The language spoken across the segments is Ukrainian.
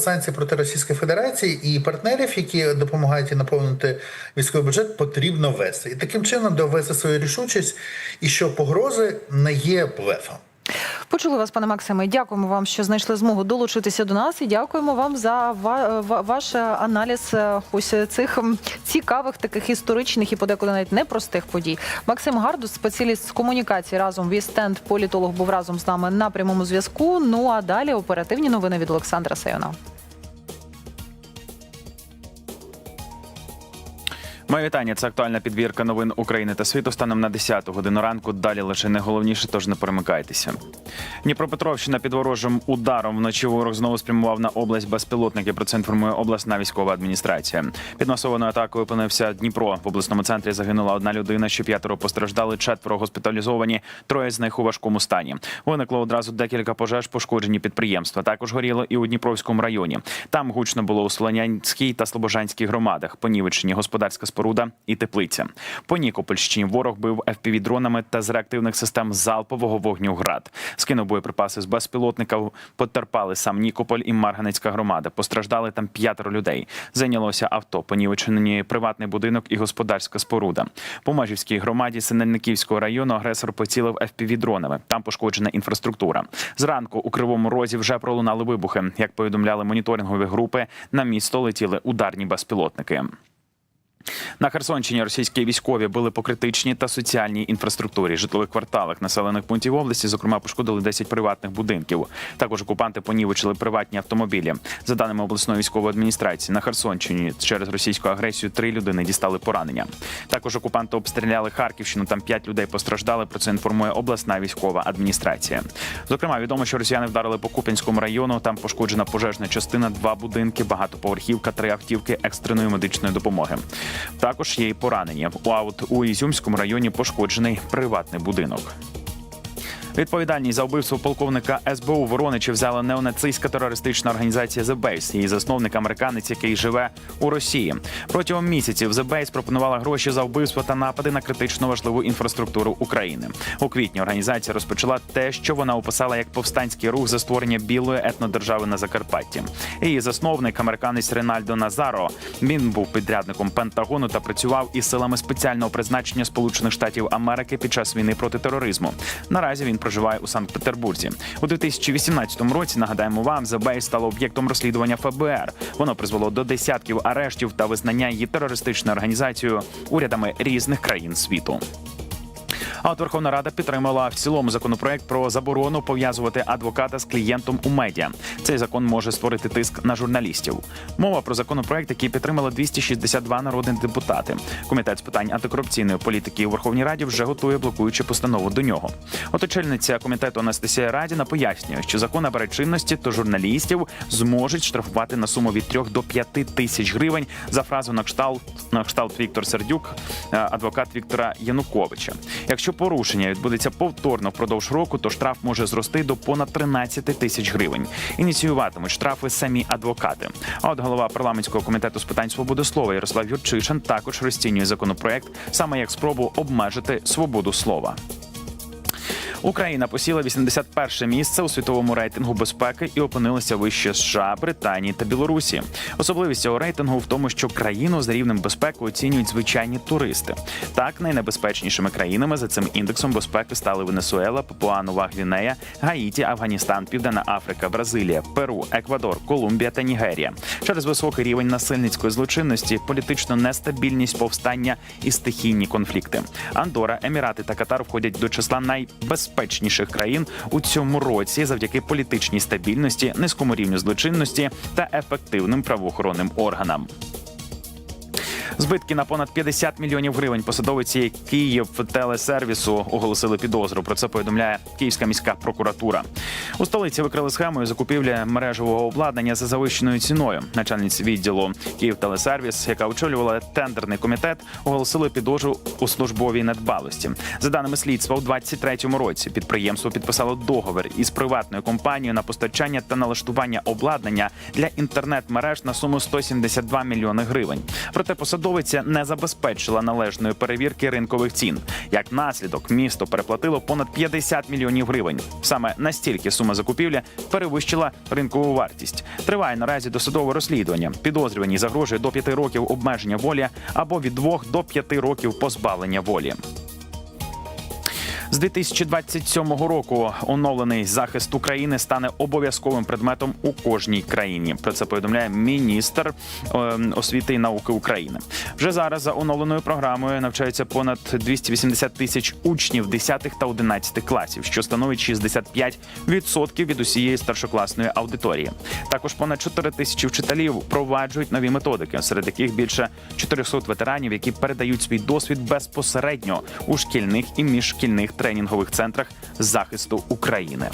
санкцій проти Російської Федерації і партнерів, які допомагають наповнити військовий бюджет, потрібно вести і таким чином довести свою рішучість, і що погрози не є блефом. Почули вас, пане Максиме. Дякуємо вам, що знайшли змогу долучитися до нас, і дякуємо вам за ва- ва- ваш аналіз е, ось цих цікавих, таких історичних і подекуди навіть непростих подій. Максим Гардус, спеціаліст з комунікації разом вістенд політолог, був разом з нами на прямому зв'язку. Ну а далі оперативні новини від Олександра Сайона. Моє вітання. Це актуальна підбірка новин України та світу станом на 10 годину ранку. Далі лише найголовніше, тож не перемикайтеся. Дніпропетровщина під ворожим ударом вночі ворог знову спрямував на область безпілотники. Про це інформує обласна військова адміністрація. Під масованою атакою опинився Дніпро. В обласному центрі загинула одна людина, ще п'ятеро постраждали, четверо госпіталізовані, троє з них у важкому стані. Виникло одразу декілька пожеж, пошкоджені підприємства. Також горіло і у Дніпровському районі. Там гучно було у Солонянській та Слобожанській громадах. Понівечені господарська споруда і теплиця. По Нікопольщині ворог бив fpv дронами та з реактивних систем залпового вогню град. Скинув боєприпаси з безпілотника. Потерпали сам Нікополь і Марганецька громада. Постраждали там п'ятеро людей. Зайнялося авто, понівечені приватний будинок і господарська споруда. По Межівській громаді Синельниківського району агресор поцілив fpv дронами. Там пошкоджена інфраструктура. Зранку у кривому розі вже пролунали вибухи. Як повідомляли моніторингові групи, на місто летіли ударні безпілотники. На Херсонщині російські військові били по критичній та соціальній інфраструктурі, житлових кварталах населених пунктів області. Зокрема, пошкодили 10 приватних будинків. Також окупанти понівечили приватні автомобілі. За даними обласної військової адміністрації, на Херсонщині через російську агресію три людини дістали поранення. Також окупанти обстріляли Харківщину. Там п'ять людей постраждали. Про це інформує обласна військова адміністрація. Зокрема, відомо, що росіяни вдарили по Куп'янському району. Там пошкоджена пожежна частина, два будинки, багатоповерхівка, три автівки екстреної медичної допомоги. Також є й поранення. А от у Ізюмському районі пошкоджений приватний будинок. Відповідальність за вбивство полковника СБУ Вороничі взяла неонацистська терористична організація The Base. Її засновник американець, який живе у Росії. Протягом місяців The Base пропонувала гроші за вбивство та напади на критично важливу інфраструктуру України. У квітні організація розпочала те, що вона описала як повстанський рух за створення білої етнодержави на Закарпатті. Її засновник, американець Ренальдо Назаро. Він був підрядником Пентагону та працював із силами спеціального призначення Сполучених Штатів Америки під час війни проти тероризму. Наразі він проживає у Санкт-Петербурзі. У 2018 році нагадаємо вам, Забей стало об'єктом розслідування ФБР. Воно призвело до десятків арештів та визнання її терористичною організацією урядами різних країн світу. А от Верховна Рада підтримала в цілому законопроект про заборону пов'язувати адвоката з клієнтом у медіа. Цей закон може створити тиск на журналістів. Мова про законопроект, який підтримали 262 народні депутати. Комітет з питань антикорупційної політики у Верховній Раді вже готує блокуючу постанову до нього. От очільниця комітету Анастасія Радіна пояснює, що закон набере чинності, то журналістів зможуть штрафувати на суму від 3 до 5 тисяч гривень за фразу на кшталт на кшталт Віктор Сердюк, е, адвокат Віктора Януковича. Якщо порушення відбудеться повторно впродовж року, то штраф може зрости до понад 13 тисяч гривень. Ініціюватимуть штрафи самі адвокати. А от голова парламентського комітету з питань свободи слова Ярослав Юрчишин також розцінює законопроект саме як спробу обмежити свободу слова. Україна посіла 81 місце у світовому рейтингу безпеки і опинилася вище США, Британії та Білорусі. Особливість цього рейтингу в тому, що країну з рівнем безпеки оцінюють звичайні туристи. Так, найнебезпечнішими країнами за цим індексом безпеки стали Венесуела, Папуа-Нова Гвінея, Гаїті, Афганістан, Південна Африка, Бразилія, Перу, Еквадор, Колумбія та Нігерія. Через високий рівень насильницької злочинності, політичну нестабільність, повстання і стихійні конфлікти. Андора, Емірати та Катар входять до числа найбезпечніших країн у цьому році завдяки політичній стабільності, низькому рівню злочинності та ефективним правоохоронним органам. Збитки на понад 50 мільйонів гривень посадовиці Київ телесервісу оголосили підозру. Про це повідомляє Київська міська прокуратура. У столиці викрили схемою закупівлі мережевого обладнання за завищеною ціною. Начальниць відділу Київ телесервіс, яка очолювала тендерний комітет, оголосили підозру у службовій недбалості. За даними слідства, у 23-му році підприємство підписало договір із приватною компанією на постачання та налаштування обладнання для інтернет-мереж на суму 172 мільйони гривень. Проте посадовці Посадовиця не забезпечила належної перевірки ринкових цін. Як наслідок, місто переплатило понад 50 мільйонів гривень. Саме настільки сума закупівлі перевищила ринкову вартість. Триває наразі досудове розслідування. Підозрювані загрожує до 5 років обмеження волі або від 2 до 5 років позбавлення волі. З 2027 року оновлений захист України стане обов'язковим предметом у кожній країні. Про це повідомляє міністр е, освіти і науки України. Вже зараз за оновленою програмою навчаються понад 280 тисяч учнів 10 та 11 класів, що становить 65% від усієї старшокласної аудиторії. Також понад 4 тисячі вчителів впроваджують нові методики, серед яких більше 400 ветеранів, які передають свій досвід безпосередньо у шкільних і міжшкільних тренінгових центрах захисту України.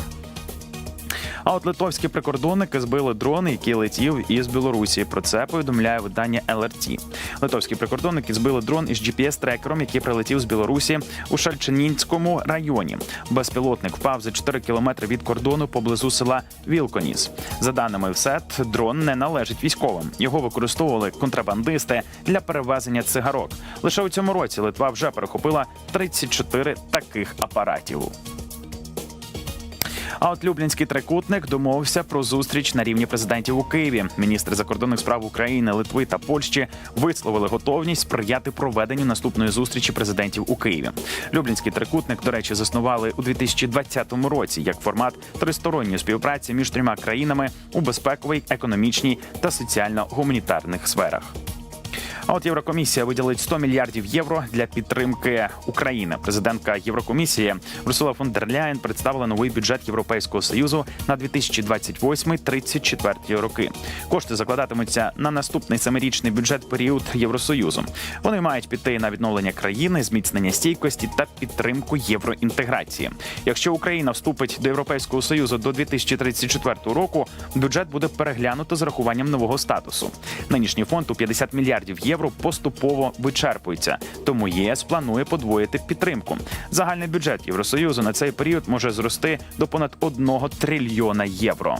А от литовські прикордонники збили дрон, який летів із Білорусі. Про це повідомляє видання LRT. Литовські прикордонники збили дрон із GPS-трекером, який прилетів з Білорусі у Шальчинінському районі. Безпілотник впав за 4 кілометри від кордону поблизу села Вілконіс. За даними ВСЕТ, дрон не належить військовим. Його використовували контрабандисти для перевезення цигарок. Лише у цьому році Литва вже перехопила 34 таких апаратів. А от Люблінський трикутник домовився про зустріч на рівні президентів у Києві. Міністри закордонних справ України, Литви та Польщі висловили готовність сприяти проведенню наступної зустрічі президентів у Києві. Люблінський трикутник, до речі, заснували у 2020 році як формат тристоронньої співпраці між трьома країнами у безпековій, економічній та соціально-гуманітарних сферах. А от Єврокомісія виділить 100 мільярдів євро для підтримки України. Президентка Єврокомісії Урсула фон дер Ляєн представила новий бюджет Європейського союзу на 2028-34 роки. Кошти закладатимуться на наступний семирічний бюджет період Євросоюзу. Вони мають піти на відновлення країни, зміцнення стійкості та підтримку євроінтеграції. Якщо Україна вступить до Європейського союзу до 2034 року, бюджет буде переглянуто з рахуванням нового статусу. Нинішній фонд у 50 мільярдів євро поступово вичерпується, тому ЄС планує подвоїти підтримку. Загальний бюджет Євросоюзу на цей період може зрости до понад 1 трильйона євро.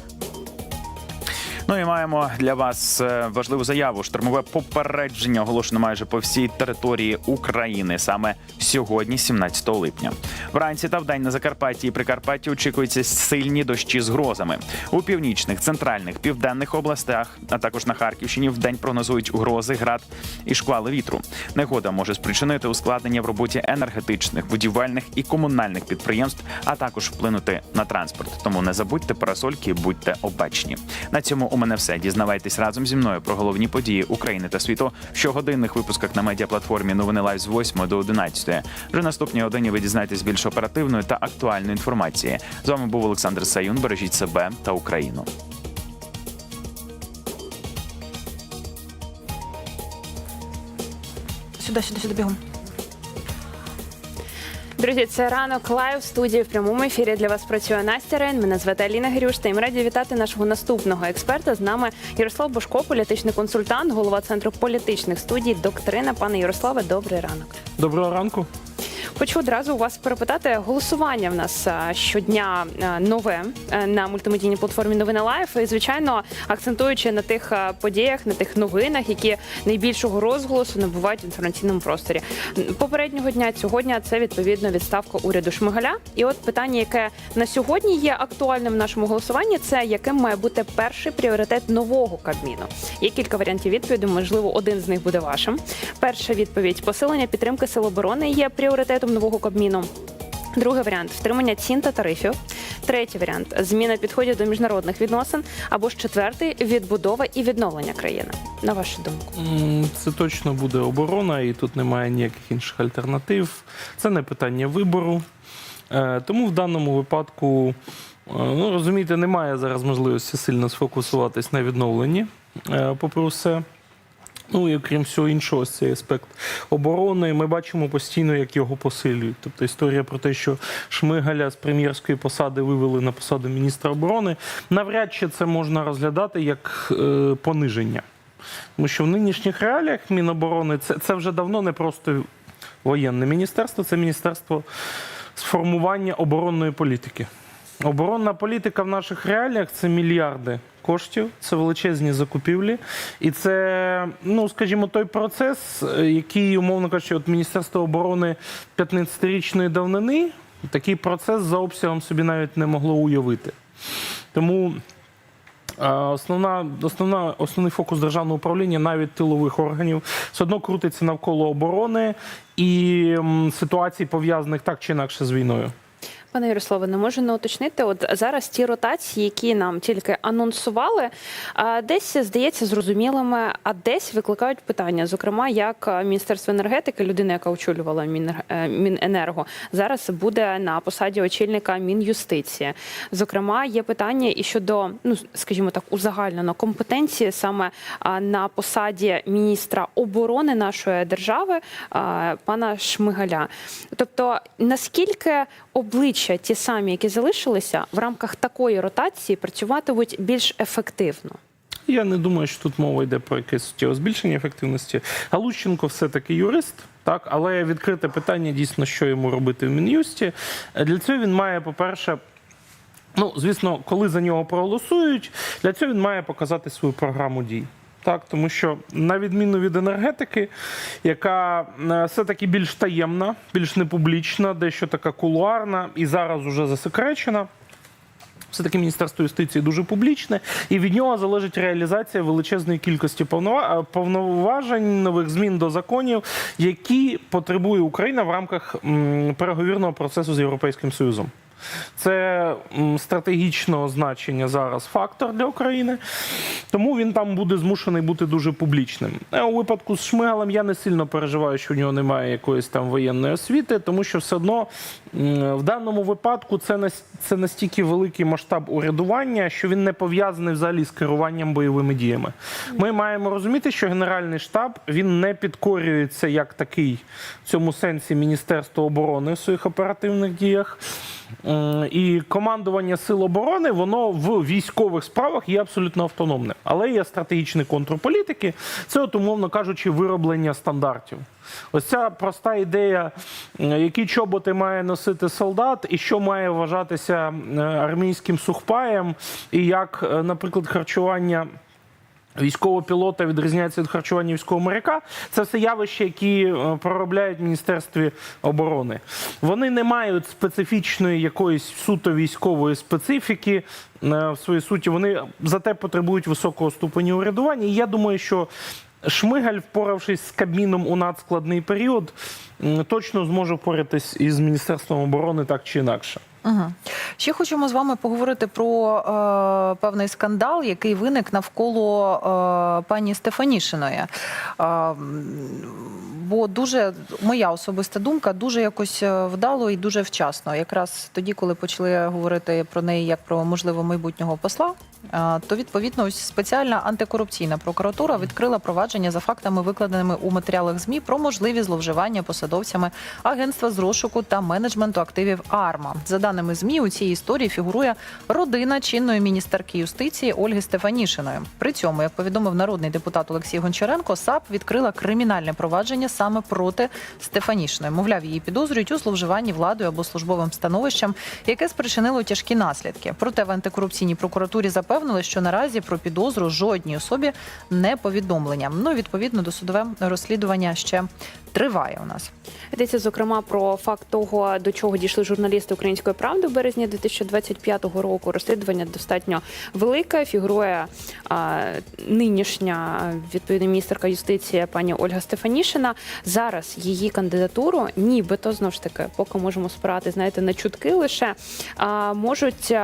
Ну і маємо для вас е, важливу заяву. Штурмове попередження оголошено майже по всій території України саме сьогодні, 17 липня. Вранці та вдень на Закарпатті і Прикарпатті очікуються сильні дощі з грозами. У північних, центральних, південних областях, а також на Харківщині, вдень прогнозують грози, град і шквали вітру. Негода може спричинити ускладнення в роботі енергетичних, будівельних і комунальних підприємств, а також вплинути на транспорт. Тому не забудьте парасольки, будьте обачні. На цьому у мене все. Дізнавайтесь разом зі мною про головні події України та світу в щогодинних випусках на медіаплатформі Новини Лайв з 8 до 11. Вже наступній годині ви дізнаєтесь більш оперативної та актуальної інформації. З вами був Олександр Саюн. Бережіть себе та Україну. Сюди, сюди, сюди бігом. Друзі, це ранок лайв студії в прямому ефірі для вас працює Настя Рейн. Мене звати Аліна Грюш. Та ми раді вітати нашого наступного експерта. З нами Ярослав Бушко, політичний консультант, голова центру політичних студій. Доктрина. Пане Ярославе, добрий ранок. Доброго ранку. Хочу одразу у вас перепитати. Голосування в нас щодня нове на мультимедійній платформі Новини Лайф. І звичайно, акцентуючи на тих подіях, на тих новинах, які найбільшого розголосу набувають в інформаційному просторі. Попереднього дня цього дня це відповідно відставка уряду Шмигаля. І от питання, яке на сьогодні є актуальним в нашому голосуванні, це яким має бути перший пріоритет нового кабміну. Є кілька варіантів відповіді. Можливо, один з них буде вашим. Перша відповідь: посилення підтримки сил оборони є пріоритетом нового кабміну. Другий варіант втримання цін та тарифів. Третій варіант зміна підходів до міжнародних відносин. Або ж четвертий відбудова і відновлення країни. На вашу думку, Це точно буде оборона, і тут немає ніяких інших альтернатив. Це не питання вибору. Е, Тому в даному випадку, е, ну розумієте, немає зараз можливості сильно сфокусуватись на відновленні, е, попри все. Ну і окрім всього іншого, ось цей аспект оборони. Ми бачимо постійно, як його посилюють. Тобто історія про те, що Шмигаля з прем'єрської посади вивели на посаду міністра оборони, навряд чи це можна розглядати як е, пониження. Тому що в нинішніх реаліях Міноборони це, це вже давно не просто воєнне міністерство, це міністерство з формування оборонної політики. Оборонна політика в наших реаліях це мільярди коштів, це величезні закупівлі. І це, ну скажімо, той процес, який, умовно кажучи, от Міністерство оборони 15-річної давнини такий процес за обсягом собі навіть не могло уявити. Тому Основна, основна, основний фокус державного управління, навіть тилових органів, все одно крутиться навколо оборони і ситуацій, пов'язаних так чи інакше з війною. Пане Ярославе, не можу не уточнити. От зараз ті ротації, які нам тільки анонсували, десь здається зрозумілими, а десь викликають питання. Зокрема, як Міністерство енергетики, людина, яка очолювала е, Міненерго, зараз буде на посаді очільника Мінюстиції. Зокрема, є питання і щодо, ну скажімо так, узагальнено компетенції саме на посаді міністра оборони нашої держави пана Шмигаля. Тобто, наскільки обличчя ті самі, які залишилися, в рамках такої ротації працюватимуть більш ефективно? Я не думаю, що тут мова йде про якесь збільшення ефективності. Галущенко все-таки юрист, так, але відкрите питання дійсно, що йому робити в Мін'юсті. Для цього він має, по-перше, ну, звісно, коли за нього проголосують, для цього він має показати свою програму дій. Так, тому що на відміну від енергетики, яка е, все-таки більш таємна, більш непублічна, дещо така кулуарна і зараз уже засекречена. Все-таки Міністерство юстиції дуже публічне, і від нього залежить реалізація величезної кількості е, повноважень, нових змін до законів, які потребує Україна в рамках переговірного процесу з Європейським Союзом. Це стратегічного значення зараз фактор для України, тому він там буде змушений бути дуже публічним. Е, У випадку з Шмигалем я не сильно переживаю, що в нього немає якоїсь там воєнної освіти, тому що все одно в даному випадку це нас- це настільки великий масштаб урядування, що він не пов'язаний взагалі з керуванням бойовими діями. Ми маємо розуміти, що Генеральний штаб він не підкорюється як такий в цьому сенсі Міністерство оборони в своїх оперативних діях. М, І командування сил оборони воно в військових справах є абсолютно автономним. Але є стратегічний контур політики. Це, от, умовно кажучи, вироблення стандартів. Ось ця проста ідея, які чоботи має носити солдат, і що має вважатися е, армійським сухпаєм, і як, е, наприклад, харчування. Військового пілота відрізняється від харчування військового моряка. Це все явища, які е, проробляють в Міністерстві оборони. Вони не мають специфічної якоїсь суто військової специфіки е, в своїй суті. Вони зате потребують високого ступеню урядування. І я думаю, що Шмигаль, впоравшись з Кабміном у надскладний період, точно зможе впоратись із Міністерством оборони так чи інакше. Угу. Ще хочемо з вами поговорити про е, певний скандал, який виник навколо е, пані Стефанішиної. Е, бо дуже моя особиста думка, дуже якось е, вдало і дуже вчасно. Якраз тоді, коли почали говорити про неї як про можливо майбутнього посла, е, то відповідно ось спеціальна антикорупційна прокуратура відкрила провадження за фактами, викладеними у матеріалах ЗМІ про можливі зловживання посадовцями агентства з розшуку та менеджменту активів АРМА. За даними ЗМІ, у цій історії фігурує родина чинної міністерки юстиції Ольги Стефанішиної. При цьому, як повідомив народний депутат Олексій Гончаренко, САП відкрила кримінальне провадження саме проти Стефанішиної. Мовляв, її підозрюють у зловживанні владою або службовим становищем, яке спричинило тяжкі наслідки. Проте в антикорупційній прокуратурі запевнили, що наразі про підозру жодній особі не повідомлення. Ну відповідно досудове розслідування ще триває у нас. Йдеться зокрема про факт того, до чого дійшли журналісти української правди в березні 2025 року. Розслідування достатньо велике. Фігурує а, нинішня відповідна міністерка юстиції пані Ольга Стефанішина. Зараз її кандидатуру, нібито знов ж таки, поки можемо спирати, знаєте, на чутки лише а, можуть.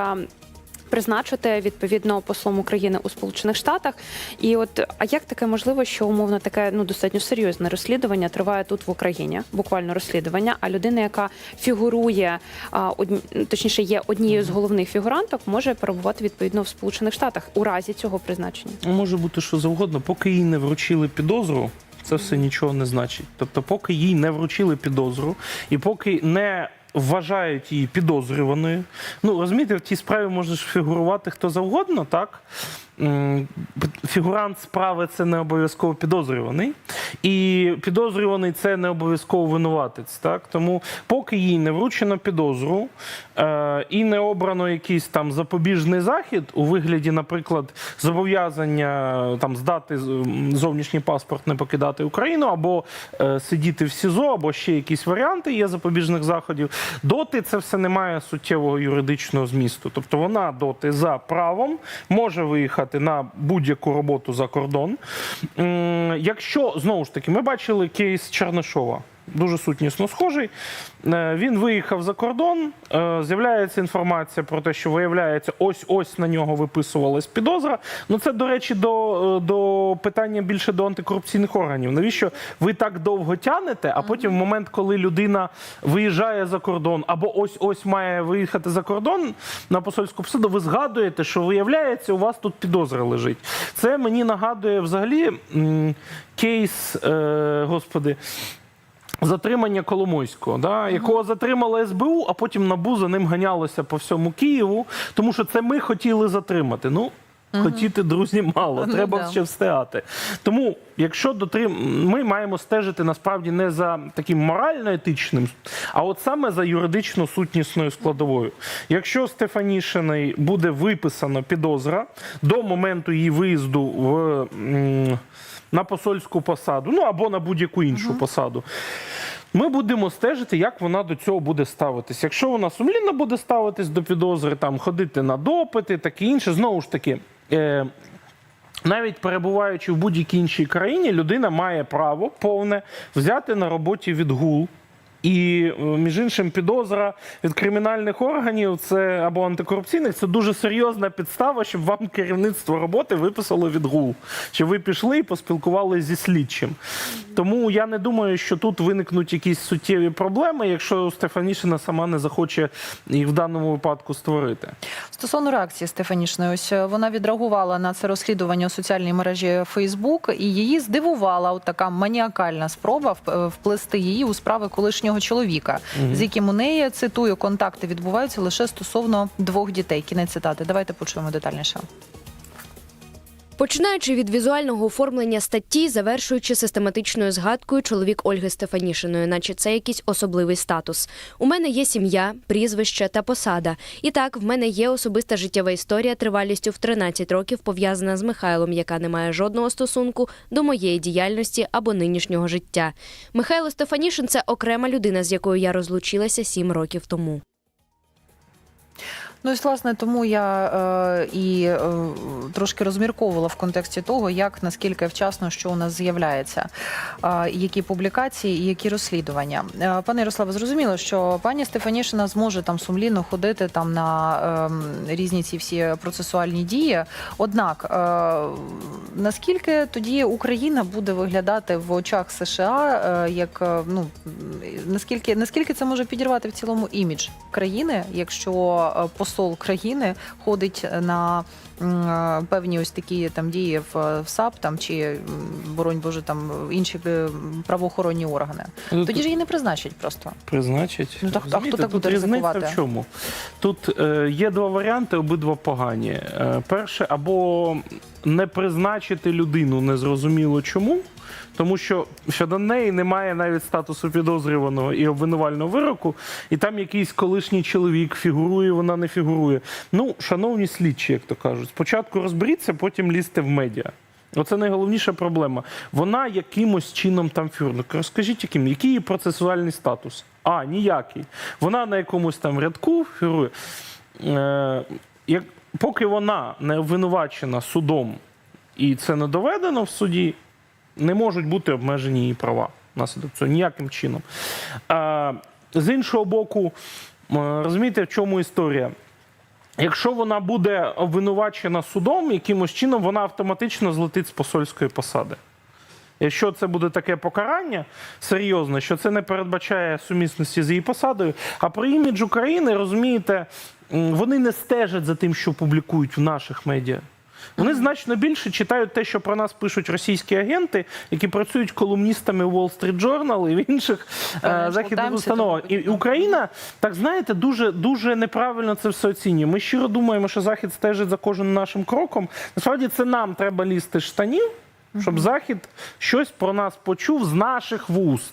Призначити відповідно послом України у Сполучених Штатах, і от а як таке можливо, що умовно таке ну достатньо серйозне розслідування триває тут в Україні, буквально розслідування. А людина, яка фігурує а, одні, точніше, є однією з головних фігуранток, може перебувати відповідно в Сполучених Штатах у разі цього призначення. Може бути що завгодно, поки їй не вручили підозру, це все нічого не значить. Тобто, поки їй не вручили підозру, і поки не вважають її підозрюваною. Ну розумієте, в тій справі може фігурувати хто завгодно, так? Фігурант справи це не обов'язково підозрюваний, і підозрюваний це не обов'язково винуватець. Так? Тому поки їй не вручено підозру е, і не обрано якийсь там запобіжний захід у вигляді, наприклад, зобов'язання там здати зовнішній паспорт, не покидати Україну, або е, сидіти в СІЗО, або ще якісь варіанти є запобіжних заходів. Доти це все не має суттєвого юридичного змісту. Тобто вона доти за правом може виїхати на будь-яку роботу за кордон. Якщо знову ж таки ми бачили кейс Чернишова. Дуже сутнісно схожий. Е, Він виїхав за кордон. е, З'являється інформація про те, що виявляється, ось ось на нього виписувалась підозра. Ну це, до речі, до, е, до питання більше до антикорупційних органів. Навіщо ви так довго тянете, а потім в момент, коли людина виїжджає за кордон, або ось ось має виїхати за кордон на посольську посаду, ви згадуєте, що виявляється, у вас тут підозра лежить. Це мені нагадує взагалі кейс, господи. Затримання Коломойського, да, якого затримала СБУ, а потім НАБУ за ним ганялося по всьому Києву, тому що це ми хотіли затримати. Ну, хотіти, друзі, мало, Ну, треба да. ще встигати. Тому, якщо дотрим... ми маємо стежити насправді не за таким морально-етичним, а от саме за юридично-сутнісною складовою. Якщо Стефанішиної буде виписано підозра до моменту її виїзду в. На посольську посаду, ну або на будь-яку іншу посаду. Ми будемо стежити, як вона до цього буде ставитись. Якщо вона сумлінно буде ставитись до підозри, там ходити на допити, таке інше, знову ж таки. Е- навіть перебуваючи в будь-якій іншій країні, людина має право повне взяти на роботі відгул. І е, між іншим, підозра від кримінальних органів це або антикорупційних це дуже серйозна підстава, щоб вам керівництво роботи виписало відгул. Щоб ви пішли і поспілкувалися зі слідчим. Тому я не думаю, що тут виникнуть якісь суттєві проблеми, якщо Стефанішина сама не захоче їх в даному випадку створити. Стосовно реакції Стефанішної, ось е, вона відреагувала на це розслідування у соціальній мережі Фейсбук, і її здивувала от така маніакальна спроба е, вплести її у справи колишнього чоловіка, з яким у неї цитую контакти відбуваються лише стосовно двох дітей. Кінець цитати. Давайте почуємо детальніше. Починаючи від візуального оформлення статті, завершуючи систематичною згадкою чоловік Ольги Стефанішиної, наче це якийсь особливий статус. У мене є сім'я, прізвище та посада. І так, в мене є особиста життєва історія тривалістю в 13 років, пов'язана з Михайлом, яка не має жодного стосунку до моєї діяльності або нинішнього життя. Михайло Стефанішин це окрема людина, з якою я розлучилася 7 років тому. Ну і власне тому я е, і е, трошки розмірковувала в контексті того, як наскільки вчасно що у нас з'являється, е, які публікації і які розслідування. Е, пане Ярославе, зрозуміло, що пані Стефанішина зможе там сумлінно ходити там на е, різні ці всі процесуальні дії. Однак е, наскільки тоді Україна буде виглядати в очах США, е, як е, ну наскільки наскільки це може підірвати в цілому імідж країни, якщо е, посол країни ходить на е, певні ось такі там дії в, в САП там чи боронь Боже там інші е, правоохоронні органи. Ну, Тоді ж її не призначать просто. Призначить. Ну, так- а хто так буде ризикувати? в чому? Тут е, є два варіанти, обидва погані. Е, перше, або не призначити людину незрозуміло чому, тому що щодо неї немає навіть статусу підозрюваного і обвинувального вироку, і там якийсь колишній чоловік фігурує, вона не фігурує. Ну, шановні слідчі, як то кажуть, спочатку розберіться, потім лізьте в медіа. Оце найголовніша проблема. Вона якимось чином там фігурує. Ну, Розкажіть, яким, який її процесуальний статус? А, ніякий. Вона на якомусь там рядку фігурує. Е, як, поки вона не обвинувачена судом і це не доведено в суді, не можуть бути обмежені її права внаслідок цього ніяким чином. З іншого боку, розумієте, в чому історія? Якщо вона буде обвинувачена судом, якимось чином вона автоматично злетить з посольської посади. Якщо це буде таке покарання серйозне, що це не передбачає сумісності з її посадою, а про імідж України, розумієте, вони не стежать за тим, що публікують в наших медіа. Вони значно більше читають те, що про нас пишуть російські агенти, які працюють колумністами Wall Street Journal і в інших е, західних установах. І. Україна, так знаєте, дуже дуже неправильно це все оцінює. Ми щиро думаємо, що Захід стежить за кожним нашим кроком. Насправді це нам треба лізти штанів, щоб Захід щось про нас почув з наших вуст.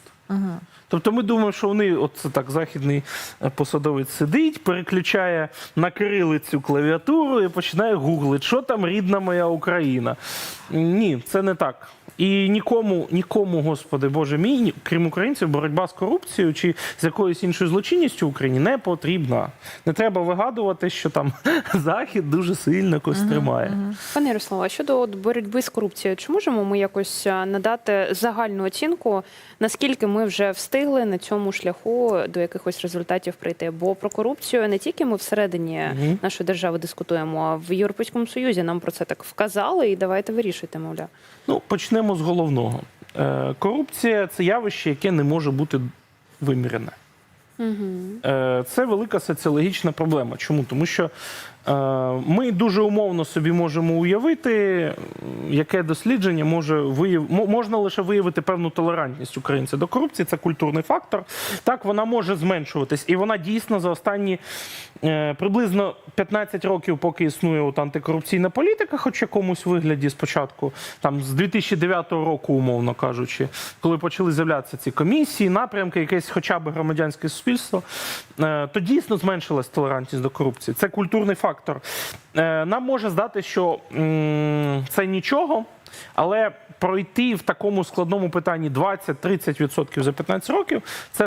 Тобто ми думаємо, що вони, от це так, західний е, посадовець сидить, переключає на кирилицю клавіатуру і починає гуглити, що там рідна моя Україна. Ні, це не так. І нікому, нікому, господи Боже мій, крім українців, боротьба з корупцією чи з якоюсь іншою злочинністю в Україні не потрібна. Не треба вигадувати, що там Захід дуже сильно когось тримає. Пане Ярославе, щодо от боротьби з корупцією, чи можемо ми якось надати загальну оцінку, наскільки ми вже встигли на цьому шляху до якихось результатів прийти? Бо про корупцію не тільки ми всередині Мгм. нашої держави дискутуємо, а в Європейському Союзі нам про це так вказали, і давайте вирішуйте, мовляв. Ну, почнемо з головного. Е, корупція це явище, яке не може бути вимірене. Е, Це велика соціологічна проблема. Чому? Тому що ми дуже умовно собі можемо уявити, яке дослідження може вияв... мо- можна лише виявити певну толерантність українця до корупції. Це культурний фактор. Так, вона може зменшуватись, і вона дійсно за останні е, приблизно 15 років, поки існує от антикорупційна політика, хоч в якомусь вигляді спочатку, там з 2009 року, умовно кажучи, коли почали з'являтися ці комісії, напрямки, якесь хоча б громадянське суспільство, е, то дійсно зменшилась толерантність до корупції. Це культурний фактор. Е, Нам може здати, що це нічого. Але пройти в такому складному питанні 20-30% за 15 років це